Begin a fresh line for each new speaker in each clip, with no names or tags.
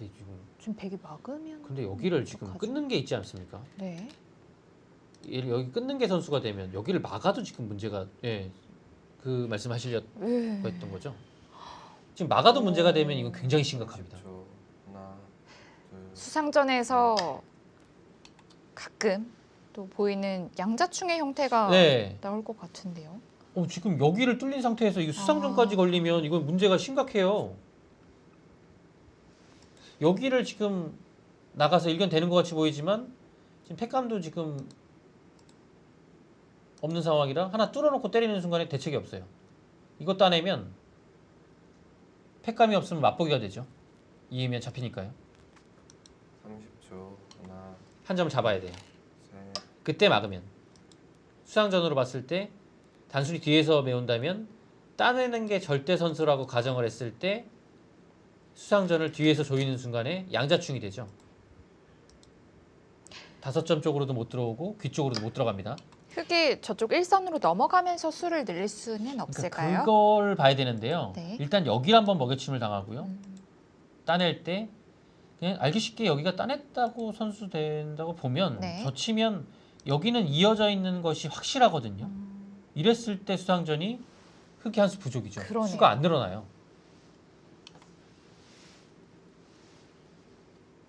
근데 지금
지금 백이 막으면
근데 여기를 지금
어떡하죠?
끊는 게 있지 않습니까?
네.
얘를 여기 끊는 게 선수가 되면 여기를 막아도 지금 문제가 예. 그 말씀하시려고
네.
했던 거죠. 지금 막아도 문제가 되면 이건 굉장히 심각합니다.
30초. 하나, 둘,
수상전에서 가끔 또 보이는 양자충의 형태가
네.
나올 것 같은데요.
어, 지금 여기를 뚫린 상태에서 이거 수상전까지
아.
걸리면 이건 문제가 심각해요. 여기를 지금 나가서 일견 되는 것 같이 보이지만 지금 팩감도 지금 없는 상황이라 하나 뚫어놓고 때리는 순간에 대책이 없어요. 이것 따내면 팩감이 없으면 맛보기가 되죠. 이기면 잡히니까요.
30초. 하나,
한 점을 잡아야 돼요.
셋,
그때 막으면 수상전으로 봤을 때 단순히 뒤에서 메운다면 따내는 게 절대 선수라고 가정을 했을 때 수상전을 뒤에서 조이는 순간에 양자충이 되죠. 다섯 점 쪽으로도 못 들어오고 귀 쪽으로도 못 들어갑니다.
흙이 저쪽 일선으로 넘어가면서 수를 늘릴 수는
그러니까
없을까요?
그걸 봐야 되는데요.
네.
일단 여기를 한번 먹여침을 당하고요.
음,
따낼 때 그냥 알기 쉽게 여기가 따냈다고 선수 된다고 보면
네.
저 치면 여기는 이어져 있는 것이 확실하거든요.
음,
이랬을 때 수상전이 흑이 한 수 부족이죠.
그러네요.
수가 안 늘어나요.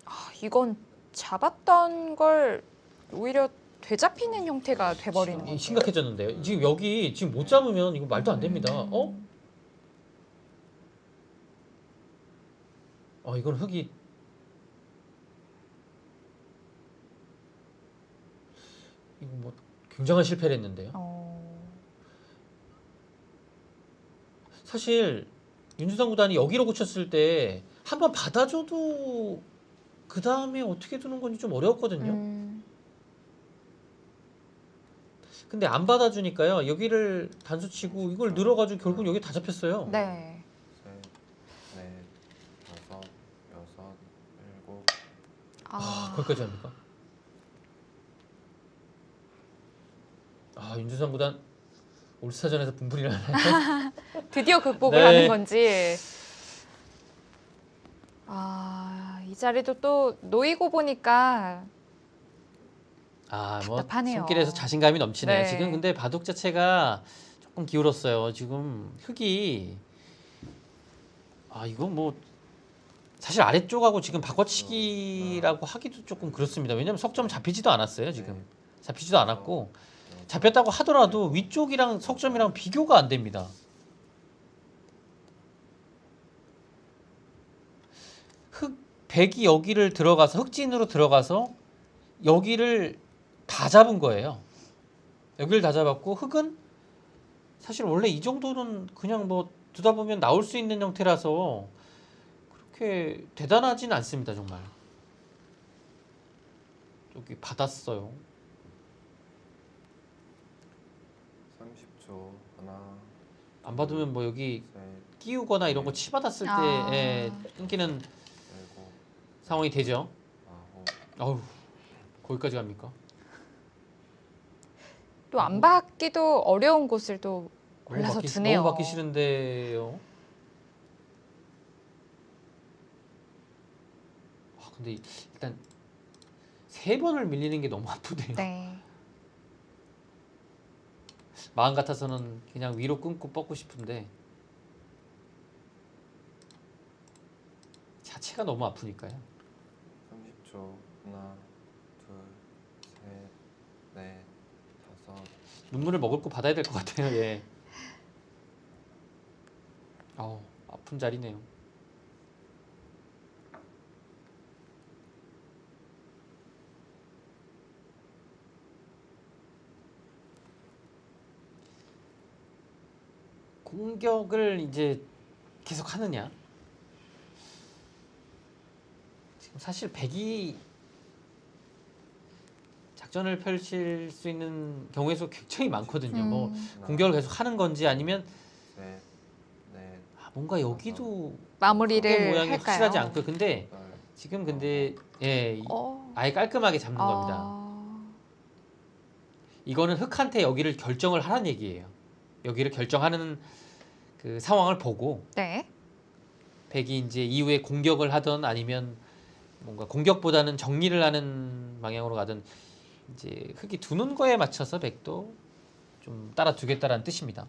아, 이건 잡았던 걸 오히려 되잡히는 형태가 돼버리는
심-
거죠.
심각해졌는데요. 지금 여기 지금 못 잡으면 이거 말도 안 됩니다.
음.
어? 어 이건 흑이 이거 뭐 굉장한 실패를 했는데요.
어,
사실 윤주상 구단이 여기로 고쳤을 때 한번 받아줘도 그 다음에 어떻게 두는 건지 좀 어려웠거든요.
음,
근데 안 받아주니까요. 여기를 단수 치고 이걸 늘어가지고 결국 여기 다 잡혔어요.
네.
셋, 넷, 다섯, 여섯, 일곱.
아,
아,
거기까지 합니까? 아 윤주상 구단 올스타전에서 분분히 나나요?
드디어 극복을
네.
하는 건지. 아, 이 자리도 또 놓이고 보니까
아 뭐
답답하네요.
손길에서 자신감이 넘치네.
네.
지금 근데 바둑 자체가 조금 기울었어요. 지금 흙이 아 이건 뭐 사실 아래쪽하고 지금 바꿔치기라고 하기도 조금 그렇습니다. 왜냐면 석점 잡히지도 않았어요. 지금
네,
잡히지도 않았고 잡혔다고 하더라도 위쪽이랑 석점이랑 비교가 안 됩니다. 흑 백이 여기를 들어가서 흑진으로 들어가서 여기를 다 잡은 거예요. 여기를 다 잡았고 흑은 사실 원래 이 정도는 그냥 뭐 두다 보면 나올 수 있는 형태라서 그렇게 대단하진 않습니다 정말. 여기 받았어요.
30초. 하나,
안 받으면 뭐 여기
셋,
끼우거나 이런 거 치받았을 때
아.
예, 끊기는 상황이 되죠.
아홉.
어우 거기까지 갑니까?
또 안 받기도 어려운 곳을 또 골라서
받기,
두네요.
너무 받기 싫은데요. 아 근데 일단 세 번을 밀리는 게 너무 아프네요.
네.
마음 같아서는 그냥 위로 끊고 뻗고 싶은데 자체가 너무 아프니까요.
30초. 하나, 둘, 셋, 넷, 다섯.
눈물을 머금고 받아야 될 것 같아요. 예. 아우 아픈 자리네요. 공격을 이제 계속 하느냐? 지금 사실 백이 작전을 펼칠 수 있는 경우의 수 굉장히 많거든요. 뭐
음,
하나,
공격을 계속 하는 건지 아니면
셋, 넷,
아, 뭔가 여기도
마무리를
모양이
할까요?
확실하지 않고 근데
여덟.
지금 근데 예 이-
어,
아예 깔끔하게 잡는
아,
겁니다. 이거는 흑한테 여기를 결정을 하라는 얘기예요. 여기를 결정하는 그 상황을 보고
네.
백이 이제 이후에 공격을 하던 아니면 뭔가 공격보다는 정리를 하는 방향으로 가든 이제 흑이 두는 거에 맞춰서 백도 좀 따라 두겠다라는 뜻입니다.